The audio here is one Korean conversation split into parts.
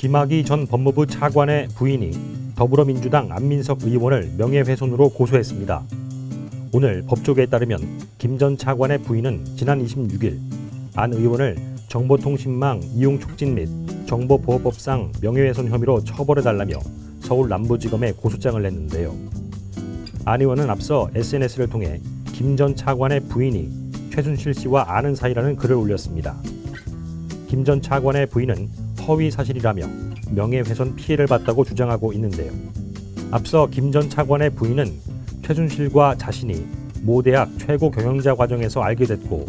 김학의 전 법무부 차관의 부인이 더불어민주당 안민석 의원을 명예훼손으로 고소했습니다. 오늘 법조계에 따르면 김 전 차관의 부인은 지난 26일 안 의원을 정보통신망 이용 촉진 및 정보보호법상 명예훼손 혐의로 처벌해달라며 서울 남부지검에 고소장을 냈는데요. 안 의원은 앞서 SNS를 통해 김 전 차관의 부인이 최순실 씨와 아는 사이라는 글을 올렸습니다. 김 전 차관의 부인은 허위 사실이라며 명예훼손 피해를 봤다고 주장하고 있는데요. 앞서 김 전 차관의 부인은 최순실과 자신이 모 대학 최고 경영자 과정에서 알게 됐고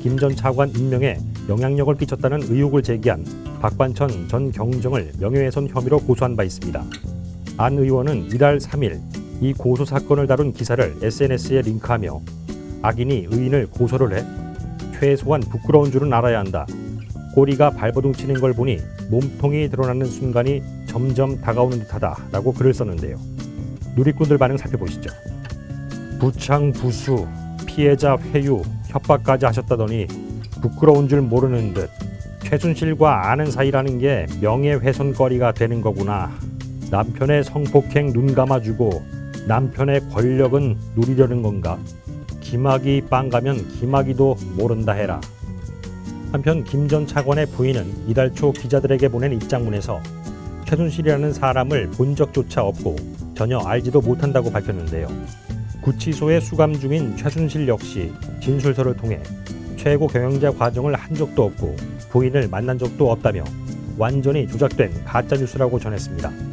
김 전 차관 임명에 영향력을 끼쳤다는 의혹을 제기한 박관천 전 경정을 명예훼손 혐의로 고소한 바 있습니다. 안 의원은 이달 3일 이 고소 사건을 다룬 기사를 SNS에 링크하며 악인이 의인을 고소를 해 최소한 부끄러운 줄은 알아야 한다. 꼬리가 발버둥 치는 걸 보니 몸통이 드러나는 순간이 점점 다가오는 듯하다라고 글을 썼는데요. 누리꾼들 반응 살펴보시죠. 부창 부수 피해자 회유 협박까지 하셨다더니 부끄러운 줄 모르는 듯 최순실과 아는 사이라는 게 명예훼손거리가 되는 거구나. 남편의 성폭행 눈 감아주고 남편의 권력은 누리려는 건가? 김학이 빵 가면 김학이도 모른다 해라. 한편 김 전 차관의 부인은 이달 초 기자들에게 보낸 입장문에서 최순실이라는 사람을 본 적조차 없고 전혀 알지도 못한다고 밝혔는데요. 구치소에 수감 중인 최순실 역시 진술서를 통해 최고 경영자 과정을 한 적도 없고 부인을 만난 적도 없다며 완전히 조작된 가짜 뉴스라고 전했습니다.